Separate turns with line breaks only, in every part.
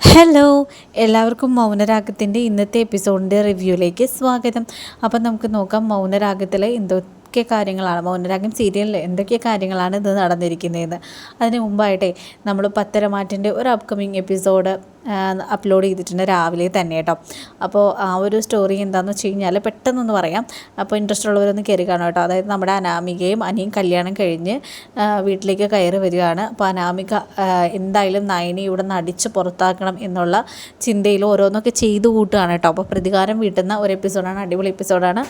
Hello എല്ലാവർക്കും മൗനരാഗത്തിന്റെ ഇന്നത്തെ എപ്പിസോഡിന്റെ റിവ്യൂയിലേക്ക് സ്വാഗതം. അപ്പം നമുക്ക് നോക്കാം മൗനരാഗത്തിലെ എന്തൊക്കെ കാര്യങ്ങളാണ് മൗനരാഗം സീരിയലിൽ എന്തൊക്കെ കാര്യങ്ങളാണ് ഇത് നടന്നിരിക്കുന്നതെന്ന്. അതിന് മുമ്പായിട്ടേ നമ്മൾ പത്തരമാറ്റിന്റെ ഒരു അപ്കമിങ് എപ്പിസോഡ് അപ്ലോഡ് ചെയ്തിട്ടുണ്ട് രാവിലെ തന്നെ കേട്ടോ. അപ്പോൾ ആ ഒരു സ്റ്റോറി എന്താണെന്ന് വെച്ച് കഴിഞ്ഞാൽ പെട്ടെന്നൊന്ന് പറയാം. അപ്പോൾ ഇൻട്രസ്റ്റ് ഉള്ളവരൊന്ന് കയറി കാണാം കേട്ടോ. അതായത് നമ്മുടെ അനാമികയും അനിയും കല്യാണം കഴിഞ്ഞ് വീട്ടിലേക്ക് കയറി വരികയാണ്. അപ്പോൾ അനാമിക എന്തായാലും നയനെ ഇവിടെ നിന്ന് അടിച്ച് പുറത്താക്കണം എന്നുള്ള ചിന്തയിൽ ഓരോന്നൊക്കെ ചെയ്തു കൂട്ടുകയാണ് കേട്ടോ. അപ്പോൾ പ്രതികാരം വീട്ടുന്ന ഒരു എപ്പിസോഡാണ് അടിപൊളി എപ്പിസോഡാണ്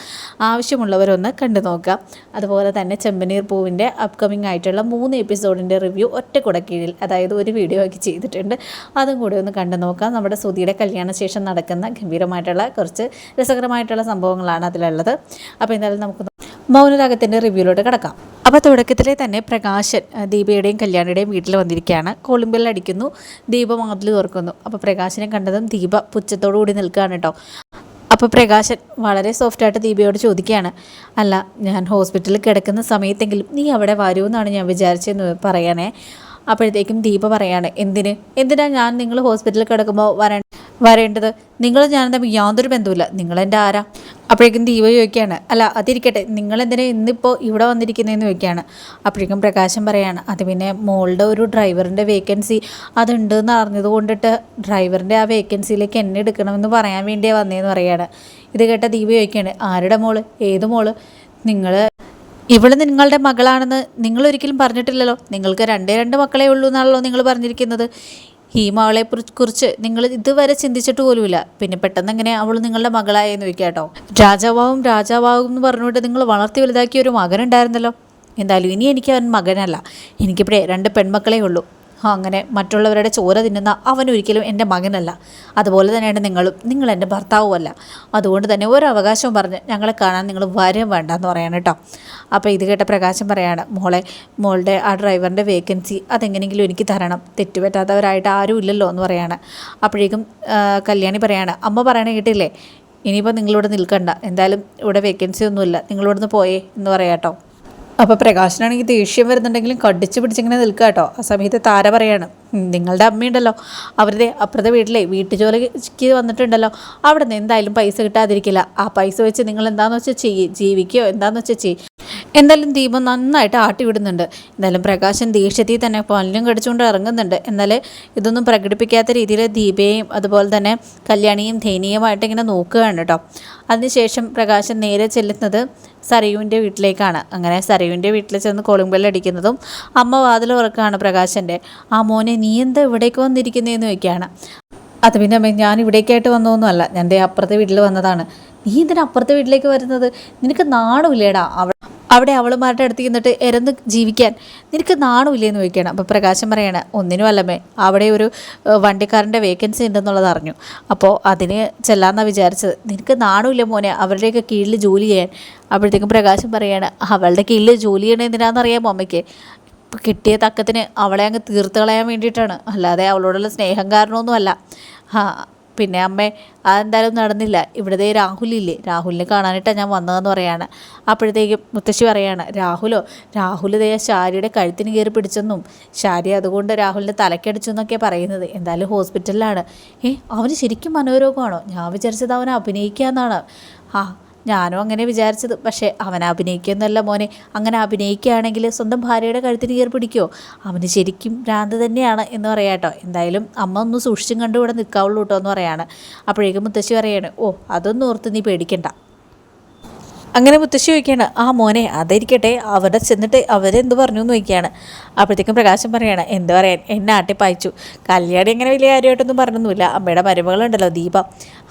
ആവശ്യമുള്ളവരൊന്ന് കണ്ടു നോക്കുക. അതുപോലെ തന്നെ ചെമ്പനീർ പൂവിന്റെ അപ്കമിങ് ആയിട്ടുള്ള മൂന്ന് എപ്പിസോഡിന്റെ റിവ്യൂ ഒറ്റ കുടക്കീഴിൽ അതായത് ഒരു വീഡിയോ ആക്കി ചെയ്തിട്ടുണ്ട്. അതും കൂടെ ഒന്ന് കണ്ടു നോക്കാം. നമ്മുടെ സുധിയുടെ കല്യാണശേഷം നടക്കുന്ന ഗംഭീരമായിട്ടുള്ള കുറച്ച് രസകരമായിട്ടുള്ള സംഭവങ്ങളാണ് അതിലുള്ളത്. അപ്പോൾ എന്തായാലും നമുക്ക് മൗനരാഗത്തിന്റെ റിവ്യൂലോട്ട് കിടക്കാം. അപ്പോൾ തുടക്കത്തിലെ തന്നെ പ്രകാശൻ ദീപയുടെയും കല്യാണിയുടെയും വീട്ടിൽ വന്നിരിക്കുകയാണ്. കോളിംബെൽ അടിക്കുന്നു. ദീപ മാതിൽ തുറക്കുന്നു. അപ്പോൾ പ്രകാശനെ കണ്ടതും ദീപ പുച്ഛത്തോടു കൂടി നിൽക്കുകയാണ് കേട്ടോ. അപ്പോൾ പ്രകാശൻ വളരെ സോഫ്റ്റായിട്ട് ദീപയോട് ചോദിക്കുകയാണ്. അല്ല ഞാൻ ഹോസ്പിറ്റലിൽ കിടക്കുന്ന സമയത്തെങ്കിലും നീ അവിടെ എന്നാണ് ഞാൻ വിചാരിച്ചതെന്ന് പറയണേ അപ്പോഴത്തേക്കും ദീപ പറയാണ് എന്തിന്? എന്തിനാ ഞാൻ നിങ്ങൾ ഹോസ്പിറ്റലിൽ കിടക്കുമ്പോൾ വരേ വരേണ്ടത്? നിങ്ങൾ ഞാൻ തമ്മിൽ യാതൊരു ബന്ധവുമില്ല. നിങ്ങളെന്റെ ആരാ? അപ്പോഴേക്കും ദീപ ചോദിക്കുകയാണ് അല്ല അതിരിക്കട്ടെ നിങ്ങളെന്തിനാ ഇന്നിപ്പോൾ ഇവിടെ വന്നിരിക്കുന്നതെന്ന് ചോദിക്കുകയാണ്. അപ്പോഴേക്കും പ്രകാശം പറയാണ് അത് പിന്നെ മോളുടെ ഒരു ഡ്രൈവറിന്റെ വേക്കൻസി. അതുണ്ട് എന്ന് അറിഞ്ഞത് കൊണ്ടിട്ട് ഡ്രൈവറിന്റെ ആ വേക്കൻസിയിലേക്ക് എന്നെ എടുക്കണമെന്ന് പറയാൻ വേണ്ടിയാണ് വന്നതെന്ന് പറയുകയാണ് ഇത് കേട്ട ദീപ ചോദിക്കുകയാണ് ആരുടെ മോൾ? ഏത് മോൾ? നിങ്ങൾ ഇവൾ നിങ്ങളുടെ മകളാണെന്ന് നിങ്ങൾ ഒരിക്കലും പറഞ്ഞിട്ടില്ലല്ലോ. നിങ്ങൾക്ക് രണ്ടേ രണ്ട് മക്കളെ ഉള്ളൂ എന്നാണല്ലോ നിങ്ങൾ പറഞ്ഞിരിക്കുന്നത്. ഈ മകളെ കുറിച്ച് നിങ്ങൾ ഇതുവരെ ചിന്തിച്ചിട്ട് പോലുമില്ല. പിന്നെ പെട്ടെന്ന് എങ്ങനെ അവൾ നിങ്ങളുടെ മകളായെന്ന് ചോദിക്കുക കേട്ടോ. രാജാവാവും രാജാവാവും എന്ന് പറഞ്ഞുകൊണ്ട് നിങ്ങൾ വളർത്തി വലുതാക്കിയ ഒരു മകനുണ്ടായിരുന്നല്ലോ. എന്തായാലും ഇനി എനിക്ക് അവൻ മകനല്ല. എനിക്കിപ്പോഴേ രണ്ട് പെൺമക്കളേ ഉള്ളൂ. അങ്ങനെ മറ്റുള്ളവരുടെ ചോര തിന്നുന്ന അവൻ ഒരിക്കലും എന്റെ മകനല്ല. അതുപോലെ തന്നെയാണ് നിങ്ങളും. നിങ്ങൾ എന്റെ ഭർത്താവുമല്ല. അതുകൊണ്ട് തന്നെ ഒരു അവകാശവും പറഞ്ഞ് ഞങ്ങളെ കാണാൻ നിങ്ങൾ വരും വേണ്ട എന്ന് പറയാണ് കേട്ടോ. അപ്പോൾ ഇത് കേട്ട പ്രകാശം പറയാണ് മോളെ മോളുടെ ആ ഡ്രൈവറിന്റെ വേക്കൻസി അതെങ്ങനെയെങ്കിലും എനിക്ക് തരണം. തെറ്റുപറ്റാത്തവരായിട്ട് ആരും ഇല്ലല്ലോ എന്ന് പറയാണ്. അപ്പോഴേക്കും കല്യാണി പറയാണ് അമ്മ പറയണ കേട്ടില്ലേ? ഇനിയിപ്പോൾ നിങ്ങളിവിടെ നിൽക്കണ്ട. എന്തായാലും ഇവിടെ വേക്കൻസി ഒന്നുമില്ല. നിങ്ങളിവിടുന്ന് പോയേ എന്ന് പറയാം കേട്ടോ. അപ്പോൾ പ്രകാശനാണെങ്കിൽ ദേഷ്യം വരുന്നുണ്ടെങ്കിലും കടിച്ചു പിടിച്ചിങ്ങനെ നിൽക്കുക കേട്ടോ. ആ സമയത്ത് താര പറയാണ് "ഉം, നിങ്ങളുടെ അമ്മയുണ്ടല്ലോ. അവരുടെ അപ്പുറത്തെ വീട്ടിലെ വീട്ടുജോലിക്ക് വന്നിട്ടുണ്ടല്ലോ. അവിടെ നിന്ന് എന്തായാലും പൈസ കിട്ടാതിരിക്കില്ല. ആ പൈസ വെച്ച് നിങ്ങൾ എന്താണെന്ന് വെച്ചാൽ ചെയ്യ് ജീവിക്കുകയോ എന്താണെന്ന് വെച്ചാൽ ചെയ്യ്. എന്തായാലും ദീപം നന്നായിട്ട് ആട്ടി വിടുന്നുണ്ട് എന്തായാലും പ്രകാശൻ ദേഷ്യത്തിൽ തന്നെ പല്ലും കടിച്ചുകൊണ്ട് ഇറങ്ങുന്നുണ്ട്. എന്നാൽ ഇതൊന്നും പ്രകടിപ്പിക്കാത്ത രീതിയിൽ ദീപയും അതുപോലെ തന്നെ കല്യാണിയും ദയനീയമായിട്ട് ഇങ്ങനെ നോക്കുകയാണ് കേട്ടോ. അതിനുശേഷം പ്രകാശൻ നേരെ ചെല്ലുന്നത് സരയുവിന്റെ വീട്ടിലേക്കാണ്. അങ്ങനെ സരയുവിന്റെ വീട്ടിൽ ചെന്ന് കോളിംഗ് ബെല്ലടിക്കുന്നതും അമ്മ വാതിൽ ഉറക്കാണ് പ്രകാശന്റെ. ആ മോനെ നീ എന്താ ഇവിടേക്ക് വന്നിരിക്കുന്നതെന്ന് ചോദിക്കുകയാണ്. അത് പിന്നെ ഞാൻ ഇവിടേക്കായിട്ട് വന്നതൊന്നുമല്ല. ഞാൻ ദേ അപ്പുറത്തെ വീട്ടിൽ വന്നതാണ്. നീ ഇതിനപ്പുറത്തെ വീട്ടിലേക്ക് വരുന്നത്? നിനക്ക് നാണമില്ലേടാ. അവിടെ അവിടെ അവളുമാരുടെ അടുത്ത് ചെന്നിട്ട് ഇരന്ന് ജീവിക്കാൻ നിനക്ക് നാണമില്ലേന്ന് ചോദിക്കണം അപ്പോൾ പ്രകാശം പറയണ ഒന്നിനും അല്ലമേ അവിടെ ഒരു വണ്ടിക്കാരന്റെ വേക്കൻസി ഉണ്ടെന്നുള്ളത് അറിഞ്ഞു. അപ്പോൾ അതിന് ചെല്ലാന്നാണ് വിചാരിച്ചത്. നിനക്ക് നാണമില്ല മോനെ അവരുടെയൊക്കെ കീഴിൽ ജോലി ചെയ്യാൻ. അപ്പോഴത്തേക്കും പ്രകാശം പറയാണ് അവളുടെ കീഴിൽ ജോലി ചെയ്യണത് എന്തിനാണെന്നറിയാമോ അമ്മയ്ക്ക്? കിട്ടിയ തക്കത്തിന് അവളെ അങ്ങ് തീർത്ത് കളയാൻ വേണ്ടിയിട്ടാണ്. അല്ലാതെ അവളോടുള്ള സ്നേഹം കാരണമൊന്നുമല്ല. പിന്നെ അമ്മേ അതെന്തായാലും നടന്നില്ല. ഇവിടുത്തെ രാഹുലില്ലേ രാഹുലിനെ കാണാനായിട്ടാണ് ഞാൻ വന്നതെന്ന് പറയാണ്. അപ്പോഴത്തേക്കും മുത്തശ്ശി പറയാണ് രാഹുലോ രാഹുൽ ദേ ശാരിയുടെ കഴുത്തിന് കയറി പിടിച്ചെന്നും ശാരി അതുകൊണ്ട് രാഹുലിന്റെ തലക്കടിച്ചു എന്നൊക്കെ പറയുന്നത്. എന്തായാലും ഹോസ്പിറ്റലിലാണ്. ഏ അവന് ശരിക്കും മനോരോഗമാണോ? ഞാൻ വിചാരിച്ചത് അവൻ അഭിനയിക്കാമെന്നാണ് ആ ഞാനും അങ്ങനെ വിചാരിച്ചത്. പക്ഷേ അവൻ അഭിനയിക്കുന്നല്ല മോനെ. അങ്ങനെ അഭിനയിക്കുകയാണെങ്കിൽ സ്വന്തം ഭാര്യയുടെ കഴുത്തിന് കയറി പിടിക്കുമോ അവന് ശരിക്കും ഭ്രാന്ത് തന്നെയാണ് എന്ന് പറയാട്ടോ എന്തായാലും അമ്മ ഒന്ന് സൂക്ഷിച്ചും കണ്ടു ഇവിടെ നിൽക്കാവുള്ളൂ കേട്ടോ എന്ന് പറയാണ്. അപ്പോഴേക്കും മുത്തശ്ശി പറയാണ് ഓ അതൊന്നും ഓർത്ത് നീ പേടിക്കണ്ട. അങ്ങനെ മുത്തശ്ശി ചോദിക്കുകയാണ് ആ മോനെ അതിരിക്കട്ടെ അവിടെ ചെന്നിട്ട് അവരെന്ത് പറഞ്ഞു എന്ന് ചോദിക്കുകയാണ്. അപ്പോഴത്തേക്കും പ്രകാശം പറയാണ് എന്ത് പറയാൻ? എന്നെ ആട്ടിപ്പായച്ചു കല്യാണി അങ്ങനെ വലിയ കാര്യമായിട്ടൊന്നും പറഞ്ഞൊന്നുമില്ല. അമ്മയുടെ മരുമകളുണ്ടല്ലോ ദീപ.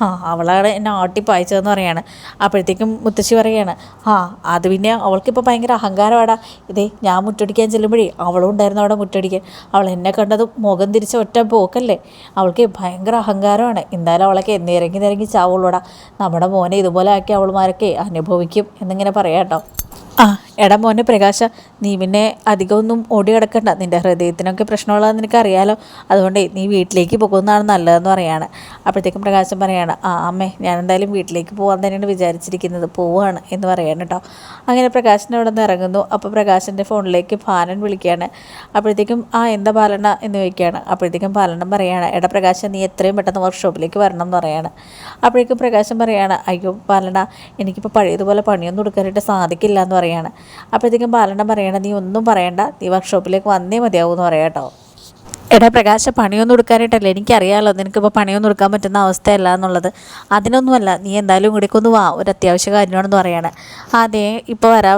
ആ അവളാണ് എന്നെ ആട്ടിപ്പായച്ചതെന്ന് പറയാണ്. അപ്പോഴത്തേക്കും മുത്തശ്ശി പറയാണ് ആ അത് പിന്നെ അവൾക്കിപ്പോൾ ഭയങ്കര അഹങ്കാരമാടാ ഇതേ ഞാൻ മുറ്റടിക്കാൻ ചെല്ലുമ്പോഴേ അവളും ഉണ്ടായിരുന്നു അവിടെ മുറ്റടിക്കാൻ. അവൾ എന്നെ കണ്ടത് മുഖം തിരിച്ച ഒറ്റ പോക്കല്ലേ. അവൾക്ക് ഭയങ്കര അഹങ്കാരമാണ്. എന്തായാലും അവളൊക്കെ നിരങ്ങി നിരങ്ങി ചാവുള്ളൂടാ. നമ്മുടെ മോനെ ഇതുപോലെ ആക്കി അവൾമാരൊക്കെ അനുഭവിക്കും എന്നിങ്ങനെ പറയാം കേട്ടോ. ആ എടാ മോനെ പ്രകാശ നീ പിന്നെ അധികമൊന്നും ഓടി കിടക്കണ്ട നിന്റെ ഹൃദയത്തിനൊക്കെ പ്രശ്നമുള്ളതെന്ന് നിനക്കറിയാലോ അതുകൊണ്ട് നീ വീട്ടിലേക്ക് പോകുന്നതാണ് നല്ലതെന്ന് പറയാണ്. അപ്പോഴത്തേക്കും പ്രകാശം പറയാണ് ആ അമ്മേ ഞാൻ എന്തായാലും വീട്ടിലേക്ക് പോകാൻ തന്നെയാണ് വിചാരിച്ചിരിക്കുന്നത്. പോവുകയാണ് എന്ന് പറയാണ് കേട്ടോ അങ്ങനെ പ്രകാശിന്റെ അവിടെ നിന്ന് ഇറങ്ങുന്നു. അപ്പോൾ പ്രകാശിന്റെ ഫോണിലേക്ക് ബാലൻ വിളിക്കുകയാണ്. അപ്പോഴത്തേക്കും ആ എന്താ പാലണ എന്ന് ചോദിക്കുകയാണ്. അപ്പോഴത്തേക്കും പാലണം പറയാണ് എടാ പ്രകാശം നീ എത്രയും പെട്ടെന്ന് വർക്ക്ഷോപ്പിലേക്ക് വരണം എന്ന് പറയാണ്. അപ്പോഴേക്കും പ്രകാശം പറയാണ് അയ്യോ പാലണ എനിക്കിപ്പോൾ പഴയതുപോലെ പണിയൊന്നും കൊടുക്കാനായിട്ട് സാധിക്കില്ല എന്ന് പറയാണ്. അപ്പോഴത്തേക്കും ബാലണ്ണ പറയണ നീ ഒന്നും പറയണ്ട. നീ വർക്ക്ഷോപ്പിലേക്ക് വന്നേ മതിയാവും എന്ന് പറയാം കേട്ടോ. എടാ പ്രകാശ പണിയൊന്നും എടുക്കാനായിട്ടല്ലേ എനിക്കറിയാമല്ലോ നിനക്കിപ്പോൾ പണിയൊന്നും എടുക്കാൻ പറ്റുന്ന അവസ്ഥയല്ല എന്നുള്ളത്. അതിനൊന്നുമല്ല നീ എന്തായാലും ഇവിടേക്കൊന്ന് വാ. ഒരു അത്യാവശ്യ കാര്യമാണെന്ന് പറയാണ്. അതെ ഇപ്പോൾ വരാ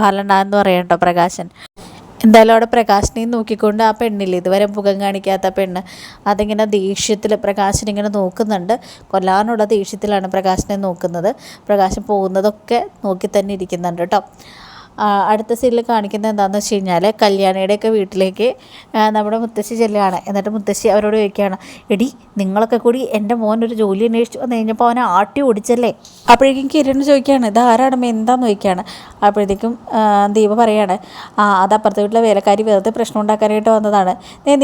ബാലണ്ണ എന്ന് പറയാം കേട്ടോ പ്രകാശൻ. എന്തായാലും അവിടെ പ്രകാശിനെയും നോക്കിക്കൊണ്ട് ആ പെണ്ണില്ലേ ഇതുവരെ മുഖം കാണിക്കാത്ത പെണ്ണ്. അതിങ്ങനെ ദേഷ്യത്തിൽ പ്രകാശിനിങ്ങനെ നോക്കുന്നുണ്ട്. കൊല്ലാനുള്ള ദേഷ്യത്തിലാണ് പ്രകാശിനെ നോക്കുന്നത്. പ്രകാശം പോകുന്നതൊക്കെ നോക്കി തന്നെ ഇരിക്കുന്നുണ്ട് കേട്ടോ. അടുത്ത സീനിൽ കാണിക്കുന്നത് എന്താണെന്ന് വെച്ച് കഴിഞ്ഞാൽ കല്യാണിയുടെയൊക്കെ വീട്ടിലേക്ക് നമ്മുടെ മുത്തശ്ശി ചെല്ലുകയാണ്. എന്നിട്ട് മുത്തശ്ശി അവരോട് ചോദിക്കുകയാണ് എടി നിങ്ങളൊക്കെ കൂടി എന്റെ മോൻ ഒരു ജോലി അന്വേഷിച്ച് വന്നു കഴിഞ്ഞപ്പോൾ അവനെ ആട്ടി ഓടിച്ചല്ലേ? അപ്പോഴേക്കും കിരൺ ചോദിക്കുകയാണ് ഇത് ആരാണ് എന്താന്ന് ചോദിക്കുകയാണ്. അപ്പോഴത്തേക്കും ദീപ പറയാണ് ആ അത് അപ്പുറത്തെ വീട്ടിലെ വേലക്കാരി വെറുതെ പ്രശ്നം ഉണ്ടാക്കാനായിട്ട് വന്നതാണ്.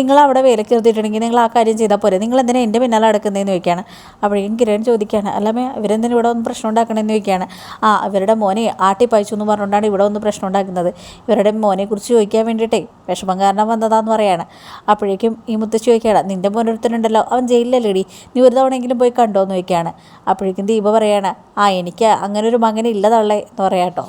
നിങ്ങൾ അവിടെ വേലക്ക് നിർത്തിയിട്ടുണ്ടെങ്കിൽ നിങ്ങൾ ആ കാര്യം ചെയ്താൽ പോരെ. നിങ്ങൾ എന്തിനാ എന്റെ പിന്നാലെ അടക്കുന്നതെന്ന് ചോദിക്കുകയാണ്. അപ്പോഴേക്കും കിരൺ ചോദിക്കുകയാണ് അല്ലമ്മേ ഇവരെന്തിനും ഇവിടെ ഒന്ന് പ്രശ്നം ഉണ്ടാക്കണമെന്ന് ചോദിക്കുകയാണ്. ആ ഇവരുടെ മോനെ ആട്ടി പായിച്ചു എന്ന് പറഞ്ഞുകൊണ്ടാണ് ഇവിടെ ഒന്ന് പ്രശ്നം ഉണ്ടാക്കുന്നത്. ഇവരുടെ മോനെ കുറിച്ച് ചോദിക്കാൻ വേണ്ടിയിട്ടേ വിഷമം കാരണം വന്നതാന്ന് പറയാണ്. അപ്പോഴേക്കും ഈ മുത്തശ്ശി ചോദിക്കുകയാണ് നിന്റെ മോനൊരുത്തനുണ്ടല്ലോ അവൻ ജയിലിലല്ലേടി? നീ ഒരു തവണയെങ്കിലും പോയി കണ്ടോ എന്ന് ചോദിക്കുകയാണ്. അപ്പോഴേക്കും ദീപ പറയാണ് ആ എനിക്ക് അങ്ങനെ ഒരു മകൻ ഇല്ലതള്ളേ എന്ന് പറയാം കേട്ടോ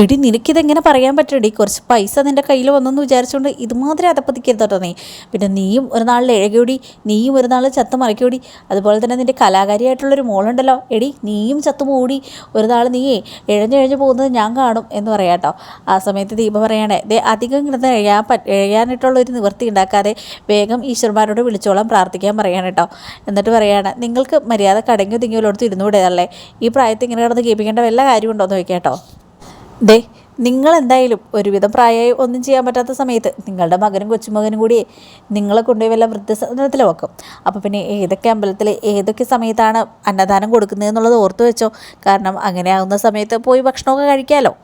എടി നിനക്കിതെങ്ങനെ പറയാൻ പറ്റടി കുറച്ച് പൈസ നിന്റെ കയ്യിൽ വന്നെന്ന് വിചാരിച്ചുകൊണ്ട് ഇതുമാതിരി അതപ്പതിക്കരുത് കേട്ടോ നീ. പിന്നെ നീയും ഒരു നാളിൽ എഴകൂടി നീയും ഒരു നാൾ ചത്ത് മറിക്കൂടി അതുപോലെ തന്നെ നിന്റെ കലാകാരിയായിട്ടുള്ളൊരു മോളുണ്ടല്ലോ. എടി നീയും ചത്തു മൂടി ഒരു നാൾ നീയേ എഴഞ്ഞെഴഞ്ഞ് പോകുന്നത് ഞാൻ കാണും എന്ന് പറയാം കേട്ടോ. ആ സമയത്ത് ദീപ പറയണേ ദേ അധികം കിടന്ന് എഴയാൻ എഴയാനായിട്ടുള്ളൊരു നിവൃത്തി ഉണ്ടാക്കാതെ വേഗം ഈശ്വരന്മാരോട് വിളിച്ചോളാം പ്രാർത്ഥിക്കാൻ പറയാണ് കേട്ടോ. എന്നിട്ട് പറയാണ് നിങ്ങൾക്ക് മര്യാദ കടങ്ങി തിങ്ങിയോലോടത്ത് ഇരുന്നൂടെ അല്ലേ? ഈ പ്രായത്തിൽ ഇങ്ങനെ കിടന്ന് കേൾപ്പിക്കേണ്ട വല്ല കാര്യമുണ്ടോ എന്ന് ചോദിക്കാം കേട്ടോ. ദേ നിങ്ങൾ എന്തായാലും ഒരുവിധം പ്രായമായി ഒന്നും ചെയ്യാൻ പറ്റാത്ത സമയത്ത് നിങ്ങളുടെ മകനും കൊച്ചുമകനും കൂടി നിങ്ങളെ കൊണ്ടുപോയി വല്ല വൃദ്ധസദനത്തിൽ വെക്കും അപ്പോൾ പിന്നെ ഏതൊക്കെ അമ്പലത്തിൽ ഏതൊക്കെ സമയത്താണ് അന്നദാനം കൊടുക്കുന്നത് എന്നുള്ളത് ഓർത്തു വെച്ചോ. കാരണം അങ്ങനെ ആകുന്ന സമയത്ത് പോയി ഭക്ഷണമൊക്കെ കഴിക്കാമല്ലോ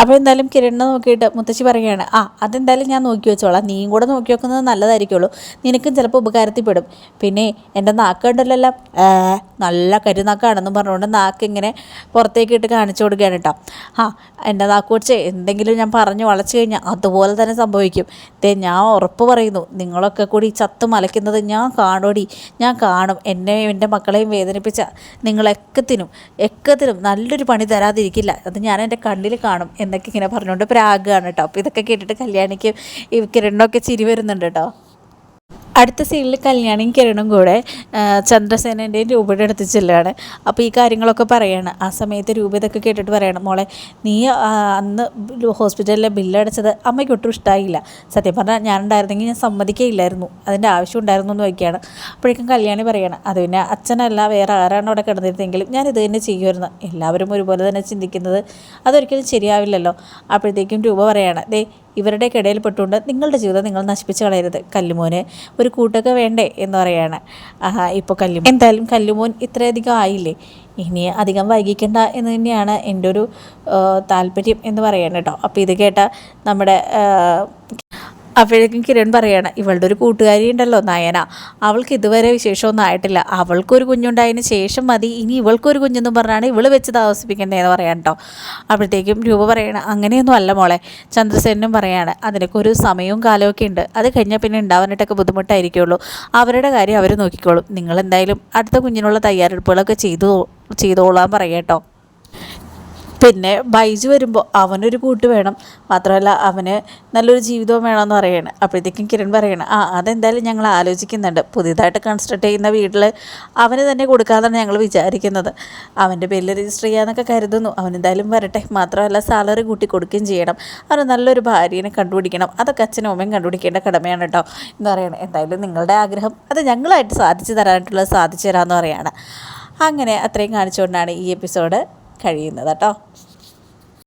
അപ്പോൾ എന്തായാലും കിരണിനെ നോക്കിയിട്ട് മുത്തശ്ശി പറയുകയാണ് ആ അതെന്തായാലും ഞാൻ നോക്കി വെച്ചോളാം. നീയും കൂടെ നോക്കി വെക്കുന്നത് നല്ലതായിരിക്കുള്ളൂ. നിനക്കും ചിലപ്പോൾ ഉപകാരത്തിൽപ്പെടും പിന്നെ എന്റെ നാക്ക് കണ്ടല്ലോ നല്ല കരുനാക്കാണെന്ന് പറഞ്ഞുകൊണ്ട് നാക്ക് ഇങ്ങനെ പുറത്തേക്ക് ഇട്ട് കാണിച്ചു കൊടുക്കുകയാണ് കേട്ടോ. ആ എന്റെ നാക്ക് വെച്ച് എന്തെങ്കിലും ഞാൻ പറഞ്ഞു വളച്ചു കഴിഞ്ഞാൽ അതുപോലെ തന്നെ സംഭവിക്കും. ദേ ഞാൻ ഉറപ്പ് പറയുന്നു നിങ്ങളൊക്കെ കൂടി ചത്ത് മലയ്ക്കുന്നത് ഞാൻ കാണോടി. ഞാൻ കാണും. എന്നെയും എന്റെ മക്കളെയും വേദനിപ്പിച്ച നിങ്ങളെക്കത്തിനും എക്കത്തിനും നല്ലൊരു പണി തരാതിരിക്കില്ല. അത് ഞാൻ എന്റെ കണ്ണിൽ കാണും. എന്നൊക്കെ ഇങ്ങനെ പറഞ്ഞുകൊണ്ട് പ്രാഗാണ് കേട്ടോ. അപ്പോൾ ഇതൊക്കെ കേട്ടിട്ട് കല്യാണിക്ക് ഈ കിരണൊക്കെ ചിരി വരുന്നുണ്ട് കേട്ടോ. അടുത്ത സീനിൽ കല്യാണിയും കിരണും കൂടെ ചന്ദ്രസേനന്റെയും രൂപയുടെ അടുത്ത് ചെല്ലുകയാണ്. അപ്പോൾ ഈ കാര്യങ്ങളൊക്കെ പറയാണ്. ആ സമയത്ത് രൂപ ഇതൊക്കെ കേട്ടിട്ട് പറയണം മോളെ നീ അന്ന് ഹോസ്പിറ്റലിലെ ബില്ലടച്ചത് അമ്മയ്ക്ക് ഒട്ടും ഇഷ്ടമായില്ല സത്യം പറഞ്ഞാൽ ഞാൻ ഉണ്ടായിരുന്നെങ്കിൽ ഞാൻ സമ്മതിക്കില്ലായിരുന്നു അതിന്റെ ആവശ്യം ഉണ്ടായിരുന്നു എന്ന് വയ്ക്കുകയാണ്. അപ്പോഴേക്കും കല്യാണി പറയണം അത് പിന്നെ അച്ഛനല്ല വേറെ ആരാണ് അവിടെ കിടന്നിരുന്നെങ്കിലും ഞാൻ ഇത് തന്നെ ചെയ്യുമായിരുന്നു. എല്ലാവരും ഒരുപോലെ തന്നെ ചിന്തിക്കുന്നത് അതൊരിക്കലും ശരിയാവില്ലല്ലോ. അപ്പോഴത്തേക്കും രൂപ പറയാണ് ദേ ഇവരുടെയൊക്കെ ഇടയിൽ നിങ്ങളുടെ ജീവിതം നിങ്ങൾ നശിപ്പിച്ച് കളയരുത്. കല്ലുമോന് ഒരു കൂട്ടൊക്കെ വേണ്ടേ? എന്ന് പറയാണ്. ആഹാ ഇപ്പോൾ കല്ലു എന്തായാലും കല്ലുമോൻ ഇത്രയധികം ആയില്ലേ? ഇനി അധികം വൈകിക്കണ്ട എന്ന് തന്നെയാണ് എന്റെ ഒരു താല്പര്യം എന്ന് പറയാണ് കേട്ടോ. അപ്പോൾ ഇത് കേട്ട നമ്മുടെ അപ്പോഴേക്കും കിരൺ പറയാണ് ഇവളുടെ ഒരു കൂട്ടുകാരി ഉണ്ടല്ലോ നയന. അവൾക്ക് ഇതുവരെ വിശേഷമൊന്നും ആയിട്ടില്ല. അവൾക്കൊരു കുഞ്ഞുണ്ടായതിന് ശേഷം മതി. ഇനി ഇവൾക്കൊരു കുഞ്ഞെന്നും പറഞ്ഞാണ് ഇവൾ വെച്ച് താമസിപ്പിക്കേണ്ടതെന്ന് പറയാൻ കേട്ടോ അപ്പോഴത്തേക്കും രൂപ പറയണ അങ്ങനെയൊന്നും അല്ല മോളെ. ചന്ദ്രസേനും പറയാണ് അതിനൊക്കെ ഒരു സമയവും കാലമൊക്കെ ഉണ്ട്. അത് കഴിഞ്ഞാൽ പിന്നെ ഉണ്ടാവാനായിട്ടൊക്കെ ബുദ്ധിമുട്ടായിരിക്കുള്ളൂ. അവരുടെ കാര്യം അവർ നോക്കിക്കോളും. നിങ്ങൾ എന്തായാലും അടുത്ത കുഞ്ഞിനുള്ള തയ്യാറെടുപ്പുകളൊക്കെ ചെയ്തു ചെയ്തോളാൻ പറയാം കേട്ടോ. പിന്നെ ബൈജു വരുമ്പോൾ അവനൊരു കൂട്ട് വേണം. മാത്രമല്ല അവന് നല്ലൊരു ജീവിതവും വേണമെന്ന് പറയുകയാണ് അപ്പോഴത്തേക്കും കിരൺ പറയണം ആ അതെന്തായാലും ഞങ്ങൾ ആലോചിക്കുന്നുണ്ട്. പുതിയതായിട്ട് കൺസ്ട്രക്ട് ചെയ്യുന്ന വീട്ടിൽ അവന് തന്നെ കൊടുക്കാമെന്നാണ് ഞങ്ങൾ വിചാരിക്കുന്നത്. അവന്റെ പേരിൽ രജിസ്റ്റർ ചെയ്യാമെന്നൊക്കെ കരുതുന്നു. അവൻ എന്തായാലും വരട്ടെ. മാത്രമല്ല സാലറി കൂട്ടി കൊടുക്കുകയും ചെയ്യണം. അവന് നല്ലൊരു ഭാര്യനെ കണ്ടുപിടിക്കണം. അതൊക്കെ അച്ഛനും അമ്മയും കണ്ടുപിടിക്കേണ്ട കടമയാണ് കേട്ടോ എന്ന് പറയണം. എന്തായാലും നിങ്ങളുടെ ആഗ്രഹം അത് ഞങ്ങളായിട്ട് സാധിച്ചു തരാനായിട്ടുള്ളത് സാധിച്ചു തരാമെന്ന് പറയാണ്. അങ്ങനെ അത്രയും കാണിച്ചുകൊണ്ടാണ് ഈ എപ്പിസോഡ് കഴിയുന്നത് കേട്ടോ.